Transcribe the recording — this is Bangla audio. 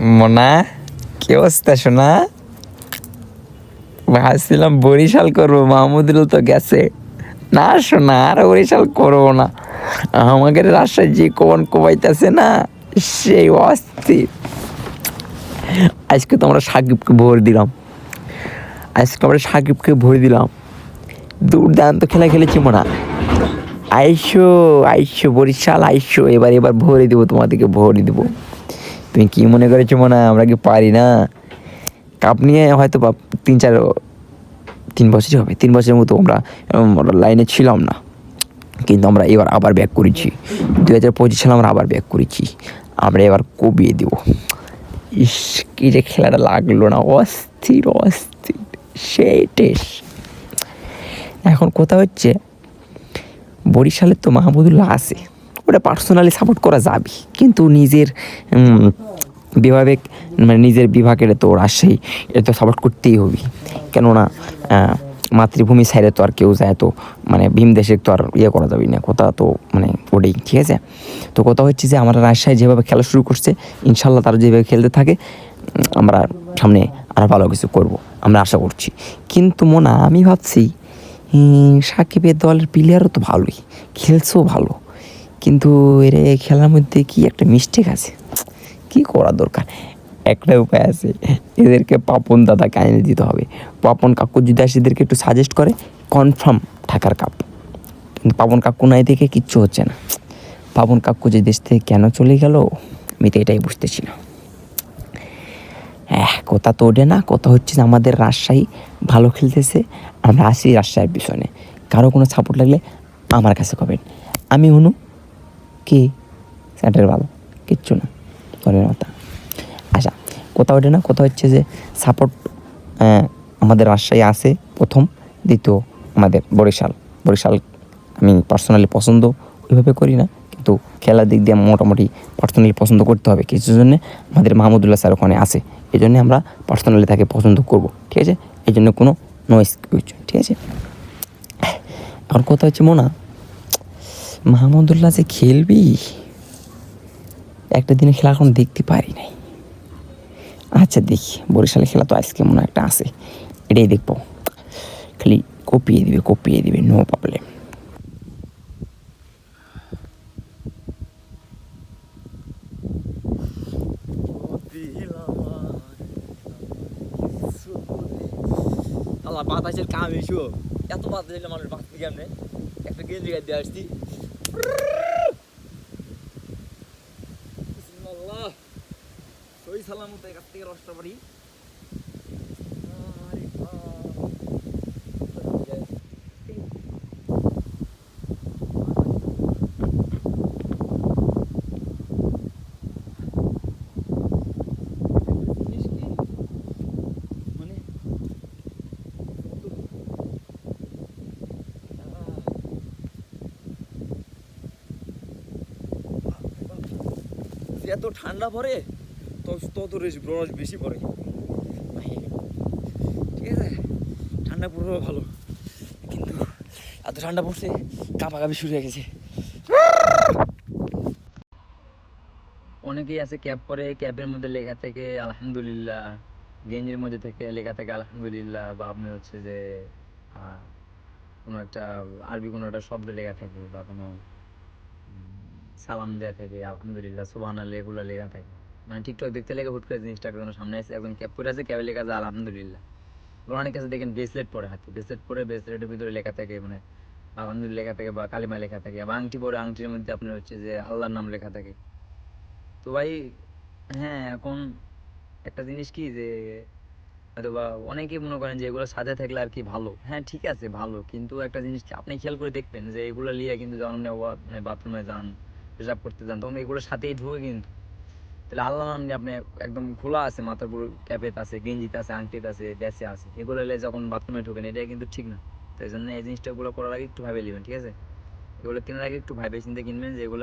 মোনা, কি অবস্থা শোনা ভাবছিলাম বরিশাল করব, মাহমুদুল তো গেছে। না শোনা আর বরিশাল করব না। আমাদের রাস্তায় যে কোন কোবাইতেছে না, সেই অস্থির। আজকে তো আমরা সাকিবকে ভোর দিলাম। আজকে আমরা সাকিবকে ভোর দিলাম। দুর্দান্ত খেলা খেলেছি মোনা। আইসো আইসো বরিশাল, আইসো। এবার এবার ভরে দেবো, তোমাদেরকে ভরে দেবো। তুমি কি মনে করেছ মনে? আমরা কি পারি না? কাপ নিয়ে হয়তো তিন চার, তিন বছরই হবে, তিন বছরের মতো আমরা লাইনে ছিলাম না। কিন্তু আমরা এবার আবার ব্যাক করেছি। দু হাজার পঁচিশ সালে আমরা আবার ব্যাক করেছি। আমরা এবার কবিয়ে দেবো। ইস, কি যে খেলাটা লাগল না? অস্থির অস্থির। সেই টেস্ট এখন কথা হচ্ছে বরিশালের তো মাহমুদুল্লাহ আছে। ওটা পার্সোনালি সাপোর্ট করা যাবে কিন্তু নিজের বিভাগে মানে নিজের বিভাগের তো রাজশাহী এটা তো সাপোর্ট করতেই হবে কেননা মাতৃভূমি সাইডে তো আর কেউ যায় তো মানে ভীম দেশে তো আর ইয়ে করা যাবে না, কথা তো মানে ওটাই, ঠিক আছে? তো কথা হচ্ছে যে আমরা রাজশাহী যেভাবে খেলা শুরু করছে ইনশাল্লাহ তারা যেভাবে খেলতে থাকে আমরা সামনে আরও ভালো কিছু করব, আমরা আশা করছি। কিন্তু মোনা, আমি ভাবছি সাকিবের দলের প্লেয়ারও তো ভালোই, খেলছেও ভালো। কিন্তু এর খেলার মধ্যে কি একটা মিস্টেক আছে? কি করা দরকার? একটা উপায় আছে, এদেরকে পাপন দাদাকে এনে দিতে হবে। পাপন কাকু যদি আসে, এদেরকে একটু সাজেস্ট করে কনফার্ম ঢাকার কাপ কিন্তু পাপন কাকু নাই দেখে কিচ্ছু হচ্ছে না। পাপন কাকু যে দেশ থেকে কেন চলে গেল, আমি তো এটাই বুঝতেছি না। হ্যাঁ কথা তো ওঠে না, কথা হচ্ছে যে আমাদের রাজশাহী ভালো খেলতেছে, আমরা আসি রাজশাহীর পিছনে। কারও কোনো সাপোর্ট লাগলে আমার কাছে পাবেন আমি অনু কি? স্যাটের ভালো কিচ্ছু না। ঘরের মাথা। আচ্ছা কথা ওঠে না কথা হচ্ছে যে সাপোর্ট আমাদের রাজশাহী আছে প্রথম, দ্বিতীয় আমাদের বরিশাল। বরিশাল আমি পার্সোনালি পছন্দ ওইভাবে করি না, কিন্তু খেলার দিক দিয়ে মোটামুটি পার্সোনালি পছন্দ করতে হবে। কিছু জন্য আমাদের মাহমুদুল্লাহ স্যার ওখানে আছে। এই জন্যে আমরা পার্সোনালি তাকে পছন্দ করব, ঠিক আছে? এই জন্য কোনো নয়েস ঠিক আছে? আর কথা হচ্ছে মোনা মাহমুদুল্লাহ যে খেলবি, একটা দিনে খেলা এখন দেখতে পারি নাই। আচ্ছা দেখি, বরিশালে খেলা তো আজকে মনে একটা আছে। এটাই দেখব। খালি কপিয়ে দিবে কপিয়ে দিবে নো প্রবলেম বাতাসের কাম এসো। এত বাতাস মানুষ বাঁচতে কেমনে? একটা গেঞ্জি গায়ে দিয়ে আসছি। সালামত কাছ থেকে রসটা পারি এত ঠান্ডা পড়ে তত রেস- রস বেশি পড়ে ঠিক আছে? ঠান্ডা পড়লেও ভালো। কিন্তু এত ঠান্ডা পড়ছে, কাঁপাকাঁপি শুরু হয়ে গেছে। অনেকেই আছে ক্যাব পরে, ক্যাবের মধ্যে লেখা থেকে, আলহামদুলিল্লাহ। গেঞ্জির মধ্যে থেকে লেখা থাকে, আলহামদুলিল্লাহ। বা আপনি হচ্ছে যে কোনো একটা, আরবি কোনো একটা শব্দ লেখা থাকে বা কোনো সালাম দেওয়া থাকে, আলহামদুলিল্লাহ সুবাহ এগুলো লেখা থাকে। মানে টিকটক দেখতে লেগে হুট করে জিনিসটা একদম সামনে এসে একদম ক্যাপ করে আছে ক্যাপে লেখা আছে, আলহামদুলিল্লাহ। অনেক কাছে দেখেন ব্রেসলেট পরে হাতে। ব্রেসলেট পরে ব্রেসলেটের ভিতরে লেখা থাকে মানে আলহামদুলিল্লাহ লেখা থাকে বা কালিমা লেখা থাকে বা আংটি পরে আংটির মধ্যে আপনার হচ্ছে যে আল্লাহর নাম লেখা থাকে। তো ভাই হ্যাঁ এখন একটা জিনিস কি যে হয়তো বা অনেকেই মনে করেন যে এগুলো সাথে থাকলে আর কি ভালো। হ্যাঁ ঠিক আছে, ভালো। কিন্তু একটা জিনিস আপনি খেয়াল করে দেখবেন যে এগুলো নিয়ে কিন্তু যখন আপনি মানে বাথরুমে যান, পেশাব করতে যান তখন এগুলোর সাথেই ঢুকে কিন্তু তাহলে আল্লাহ নাম নিয়ে আপনি একদম খোলা আছে মাথার পুরো ক্যাপেত আছে, গেঞ্জিতে আছে, আংটিতে আছে ড্যাসে আছে। এগুলো নিয়ে যখন বাথরুমে ঢোকেন, এটা কিন্তু ঠিক না। তাই জন্য এই জিনিসটা গুলো করার আগে একটু ভাবে নেবেন, ঠিক আছে? এগুলো কেনার আগে একটু ভাবে চিন্তে কিনবেন যে এগুলো